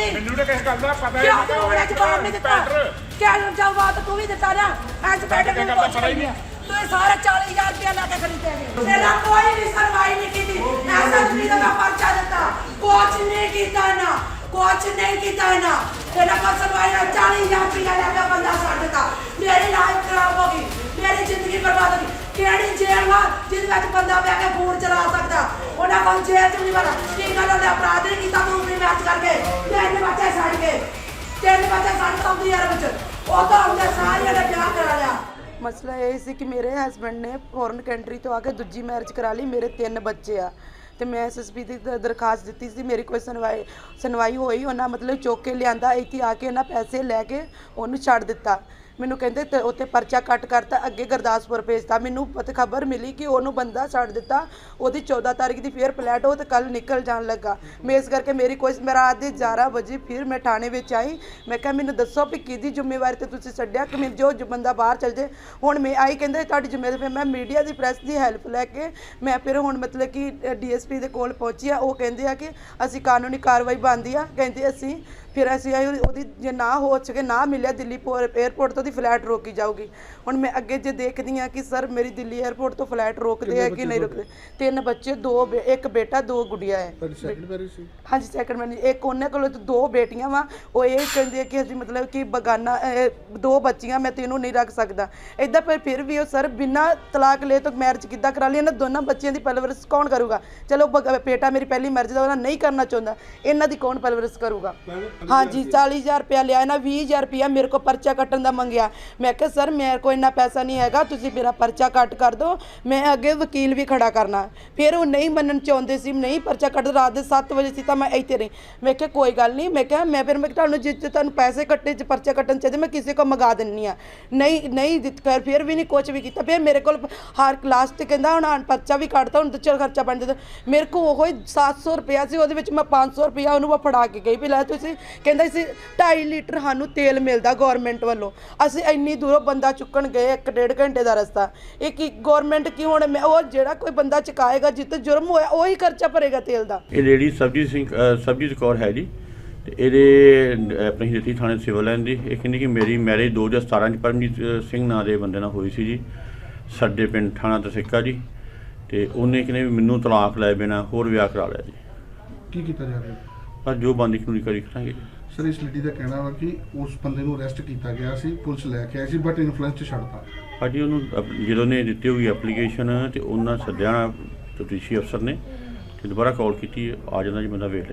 ਦੀ। ਮੈਨੂੰ ਤਾਂ ਕਿਸੇ ਗੱਲ ਦਾ ਪਤਾ ਹੀ ਕਿਉਂ ਨਹੀਂ ਤੂੰ ਉਹਨੇ ਜਵਾਬ ਨਹੀਂ ਦਿੱਤਾ? ਪੈਟਰ। ਕਿਆ ਜਵਾਬ ਤੂੰ ਵੀ ਦਿੱਤਾ ਨਾ? ਐਂਜ ਬੈਠੇ ਕਿਆ ਨੂੰ ਗੱਲ ਦਾ ਪੁੱਛ ਪਤਾ ਹੀ ਰਹੀ ਨਹੀਂ। ਹੈ। ਤੂੰ ਇਹ ਸਾਰੇ 40000 ਰੁਪਏ ਲਾ ਕੇ ਖਰੀਦੇ ਗਏ ਤੇਰਾ ਕੋਈ ਵੀ ਸੁਣਵਾਈ ਨਹੀਂ ਕੀਤੀ। ਐਸਐਸਪੀ ਦਾ ਮੈਂ ਪਰਚਾ ਦਿੱਤਾ। ਕੁਛ ਨਹੀਂ ਕੀਤਾ ਨਾ। ਕੁਛ ਨਹੀਂ ਕੀਤਾ ਨਾ। ਤੇਰਾ ਕੋਲ ਸੁਣਵਾਈ ਨਾਲ 40000 ਰੁਪਏ ਲੈ ਕੇ ਬੰਦਾ ਛੱਡ ਦਿੱਤਾ। ਮੇਰੀ ਲਾਈਫ ਖਰਾਬ ਹੋ ਗਈ। ਮੇਰੀ ਜ਼ਿੰਦਗੀ ਬਰਬਾਦ ਹੋ ਗਈ। ਕਿਹੜੀ ਜੇਲ੍ਹ ਵਾ ਜਿਹਦੇ ਵਿੱਚ ਬੰਦਾ ਬਹਿ ਕੇ ਫੋਨ ਚਲਾ ਸਕਦਾ? ਉਹਨਾਂ ਕੋਲ ਜੇਲ੍ਹ ਚ ਨਹੀਂ ਬਣਾ ਕੀ ਗੱਲ ਉਹਨੇ ਅਪਰਾਧ ਨਹੀਂ ਕੀਤਾ ਤੂੰ ਵੀ ਮੈਚ ਕਰਕੇ ਤਿੰਨ ਬੱਚੇ ਛੱਡ ਕੇ ਤਿੰਨ ਬੱਚੇ ਛੱਡ ਤਾ ਉਹਦੀ ਯਾਰ ਵਿੱਚ ਉਹ ਤਾਂ ਉਹਨੇ ਸਾਰਿਆਂ ਨੇ ਵਿਆਹ ਕਰਾ ਲਿਆ। ਮਸਲਾ ਇਹ ਸੀ ਕਿ ਮੇਰੇ ਹਸਬੰਡ ਨੇ ਫੋਰਨ ਕੰਟਰੀ ਤੋਂ ਆ ਕੇ ਦੂਜੀ ਮੈਰਿਜ ਕਰਾ ਲਈ, ਮੇਰੇ ਤਿੰਨ ਬੱਚੇ ਆ। ਤੇ ਮੈਂ ਐਸਐਸਪੀ ਦੀ ਦ- ਦਰਖਾਸਤ ਦਿੱਤੀ ਸੀ, ਮੇਰੀ ਕੋਈ ਸੁਣਵਾਈ ਸੁਣਵਾਈ ਹੋਈ, ਉਹਨਾਂ ਮਤਲਬ ਚੁੱਕ ਕੇ ਲਿਆਂਦਾ ਇੱਥੇ ਆ ਕੇ ਉਹਨਾਂ ਪੈਸੇ ਲੈ ਕੇ ਉਹਨੂੰ ਛੱਡ ਦਿੱਤਾ। ਮੈਨੂੰ ਕਹਿੰਦੇ ਤੇ ਉੱਥੇ ਪਰਚਾ ਕੱਟ ਕਰਤਾ, ਅੱਗੇ ਗੁਰਦਾਸਪੁਰ ਭੇਜਤਾ। ਮੈਨੂੰ ਪਤਾ ਖਬਰ ਮਿਲੀ ਕਿ ਉਹਨੂੰ ਬੰਦਾ ਛੱਡ ਦਿੱਤਾ। ਉਹਦੀ 14 ਤਾਰੀਖ ਦੀ ਫੇਰ ਫਲੈਟ ਉਹ ਤੇ ਕੱਲ ਨਿਕਲ ਜਾਣ ਲੱਗਾ। ਮੈਂ ਇਸ ਕਰਕੇ ਮੇਰੀ ਕੋਈ ਮੈਂ ਰਾਤ ਦੇ 11 ਵਜੇ ਫਿਰ ਮੈਂ ਥਾਣੇ ਵਿੱਚ ਆਈ। ਮੈਂ ਕਿਹਾ, ਮੈਨੂੰ ਦੱਸੋ ਵੀ ਕਿਹਦੀ ਜ਼ਿੰਮੇਵਾਰੀ ਤੇ ਤੁਸੀਂ ਛੱਡਿਆ ਕਿ ਮੈਂ ਜੋ ਬੰਦਾ ਬਾਹਰ ਚਲ ਜੇ। ਹੁਣ ਮੈਂ ਆਈ ਕਹਿੰਦੇ, ਤੁਹਾਡੀ ਜ਼ਿੰਮੇਵਾਰੀ ਮੈਂ ਮੀਡੀਆ ਦੀ ਪ੍ਰੈਸ ਦੀ ਹੈਲਪ ਲੈ ਕੇ ਮੈਂ ਫਿਰ ਹੁਣ ਮਤਲਬ ਕਿ ਡੀਐਸਪੀ ਦੇ ਕੋਲ ਪਹੁੰਚੀ ਆ ਉਹ ਕਹਿੰਦੇ ਆ ਕਿ ਅਸੀਂ ਕਾਨੂੰਨੀ ਕਾਰਵਾਈ ਬਣਦੀ ਆ। ਕਹਿੰਦੇ ਅਸੀਂ, ਫਿਰ ਅਸੀਂ ਆਈ ਉਹਦੀ ਜੇ ਨਾ ਹੋ ਸਕੇ, ਨਾ ਮਿਲਿਆ ਦਿੱਲੀ 에ਅਰਪੋਰਟ ਤੋਂ ਦੀ ਫਲਾਈਟ ਰੋਕੀ ਜਾਊਗੀ। ਹੁਣ ਮੈਂ ਅੱਗੇ ਜੇ ਦੇਖਦੀ ਆ ਕਿ ਸਰ ਮੇਰੀ ਦਿੱਲੀ 에ਅਰਪੋਰਟ ਤੋਂ ਫਲਾਈਟ ਰੋਕਦੇ ਆ ਕਿ ਨਹੀਂ ਰੋਕਦੇ? ਤਿੰਨ ਬੱਚੇ ਦੋ ਬੇ- ਇੱਕ ਬੇਟਾ ਦੋ ਗੁੜੀਆਂ ਹੈ। ਤੁਹਾਡੀ ਸੈਕਿੰਡ ਮੈਰਿਜ ਸੀ? ਹਾਂਜੀ ਸੈਕੰਡ ਮੈਨ ਇੱਕ ਉਹਨਾਂ ਕੋਲ ਤਾਂ ਦੋ ਬੇਟੀਆਂ ਵਾ। ਉਹ ਇਹ ਕਹਿੰਦੇ ਆ ਕਿ ਅਸੀਂ ਮਤਲਬ ਕਿ ਬਗਾਨਾ ਅਹ, ਦੋ ਬੱਚੀਆਂ ਮੈਂ ਤੈਨੂੰ ਨਹੀਂ ਰੱਖ ਸਕਦਾ। ਇਦਾਂ ਪਰ ਫਿਰ ਵੀ ਉਹ ਸਰ ਬਿਨਾਂ ਤਲਾਕ ਲਏ ਤੋਂ ਮੈਰਿਜ ਕਿੱਦਾਂ ਕਰਾ ਲਈ ਇਹਨਾਂ ਦੋਨਾਂ ਬੱਚਿਆਂ ਦੀ ਪਰਵਰਿਸ਼ ਕੌਣ ਕਰੂਗਾ? ਚਲੋ ਬਗ- ਬੇਟਾ ਮੇਰੀ ਪਹਿਲੀ ਮੈਰਿਜ ਦਾ ਉਹਨਾਂ ਨਹੀਂ ਕਰਨਾ ਚਾਹੁੰਦਾ। ਇਹਨਾਂ ਦੀ ਕੌਣ ਪਰਵਰਿਸ਼ ਕਰੂਗਾ? ਹਾਂਜੀ 40000 ਰੁਪਇਆ ਲਿਆ ਇਹਨਾਂ 20000 ਰੁਪਇਆ ਮੇਰੇ ਕੋਲ ਪਰਚਾ ਕੱਟਣ ਦਾ ਮੰਗਿਆ। ਮੈਂ ਕਿਹਾ, ਸਰ, ਮੇਰੇ ਕੋਲ ਇੰਨਾ ਪੈਸਾ ਨਹੀਂ ਹੈਗਾ, ਤੁਸੀਂ ਮੇਰਾ ਪਰਚਾ ਕੱਟ ਕਰ ਦਿਓ, ਮੈਂ ਅੱਗੇ ਵਕੀਲ ਵੀ ਖੜਾ ਕਰਨਾ। ਫਿਰ ਉਹ ਨਹੀਂ ਮੰਨਣ ਚਾਹੁੰਦੇ ਸੀ, ਨਹੀਂ ਪਰਚਾ ਕੱਟ ਰਾਤ ਦੇ 7 ਵਜੇ ਸੀ ਤਾਂ ਮੈਂ ਇੱਥੇ ਰਹੀ। ਮੈਂ ਕਿਹਾ, ਕੋਈ ਗੱਲ ਨਹੀਂ। ਮੈਂ ਕਿਹਾ, ਮੈਂ ਫਿਰ ਮੈਂ ਕਿਹਾ, ਤੁਹਾਨੂੰ ਜਿੱਥੇ ਤੁਹਾਨੂੰ ਪੈਸੇ ਕੱਟੇ ਚ ਪਰਚਾ ਕੱਟਣ ਚਾਹੀਦੇ, ਮੈਂ ਕਿਸੇ ਕੋ ਮੰਗਾ ਦਿੰਨੀ ਆ। ਨਹੀਂ ਨਹੀਂ ਦਿੱਤ ਕਰ ਫਿਰ ਵੀ ਨਹੀਂ ਕੁਝ ਵੀ ਕੀਤਾ। ਫਿਰ ਮੇਰੇ ਕੋਲ ਹਰ ਕਲਾਸ ਤੇ ਕਹਿੰਦਾ, ਹੁਣ ਆਣ, ਪਰਚਾ ਵੀ ਕੱਟਦਾ ਹੁਣ ਤੇ ਚਲ ਖਰਚਾ ਬਣ ਜਾਂਦਾ। ਮੇਰੇ ਕੋ ਉਹ ਹੀ 700 ਰੁਪਇਆ ਸੀ, ਉਹਦੇ ਵਿੱਚ ਮੈਂ 500 ਰੁਪਇਆ ਉਹਨੂੰ ਮੈਂ ਫੜਾ ਕੇ ਗਈ ਵੀ ਲੈ ਤੁਸੀਂ, ਕਹਿੰਦਾ ਸੀ 2.5 ਲੀਟਰ ਸਾਨੂੰ ਤੇਲ ਮਿਲਦਾ ਗਵਰਨਮੈਂਟ ਵੱਲੋਂ। ਅਸੀਂ ਇੰਨੀ ਦੂਰੋਂ ਬੰਦਾ ਚੁੱਕਣ ਗਏ ਇੱਕ ਡੇਢ ਘੰਟੇ ਦਾ ਰਸਤਾ। ਇਹ ਕੀ ਗਵਰਨਮੈਂਟ ਕੀ ਹੁਣ ਮੈਂ ਉਹ ਜਿਹੜਾ ਕੋਈ ਬੰਦਾ ਚੁਕਾਏਗਾ ਜਿੱਤੇ ਜੁਰਮ ਹੋਇਆ ਉਹੀ ਖਰਚਾ ਭਰੇਗਾ ਤੇਲ ਦਾ। ਇਹ ਲੇਡੀ ਸਰਬਜੀਤ ਸਿੰਘ ਅ, ਸਰਬਜੀਤ ਕੌਰ ਹੈ ਜੀ। ਤੇ ਇਹਦੇ ਆਪਣੀ ਜੱਤੀ ਥਾਣੇ ਸਿਵਲ ਲਾਈਨ ਦੀ। ਇਹ ਕਹਿੰਦੀ ਕਿ ਮੇਰੀ ਮੈਰਿਜ 2017 ਚ ਪਰਮਜੀਤ ਸਿੰਘ ਨਾਂ ਦੇ ਬੰਦੇ ਨਾਲ ਹੋਈ ਸੀ ਜੀ। ਸਾਡੇ ਪਿੰਡ ਥਾਣਾ ਤਸਿੱਕਾ ਜੀ। ਤੇ ਉਹਨੇ ਕਹਿੰਦੇ ਵੀ ਮੈਨੂੰ ਤਲਾਕ ਲੈ ਬਿਨਾ ਹੋਰ ਵਿਆਹ ਕਰਾ ਲਿਆ ਜੀ। ਕੀ ਕੀਤਾ ਜਾ ਰਿਹਾ? ਪਰ ਜੋ ਬੰਦੀ ਕਾਨੂੰਨੀ ਕਰੀ ਕਰਾਂਗੇ। ਸਰ, ਇਸ ਲੇਡੀ ਦਾ ਕਹਿਣਾ ਵਾ ਕਿ ਉਸ ਬੰਦੇ ਨੂੰ ਅਰੈਸਟ ਕੀਤਾ ਗਿਆ ਸੀ, ਪੁਲਿਸ ਲੈ ਕੇ ਆਈ ਸੀ ਬਟ ਇਨਫਲੂਐਂਸ ਚ ਛੱਡਤਾ। ਭਾਜੀ ਉਹਨੂੰ ਅਪ- ਜਦੋਂ ਨੇ ਦਿੱਤੀ ਹੋਈ ਐਪਲੀਕੇਸ਼ਨ ਤੇ ਉਹਨਾਂ ਸੱਦਿਆ ਤਫਤੀਸ਼ੀ ਅਫਸਰ ਨੇ ਤੇ ਦੁਬਾਰਾ ਕਾਲ ਕੀਤੀ, ਆ ਜਾਂਦਾ ਜੀ, ਬੰਦਾ ਵੇਖ ਲੈ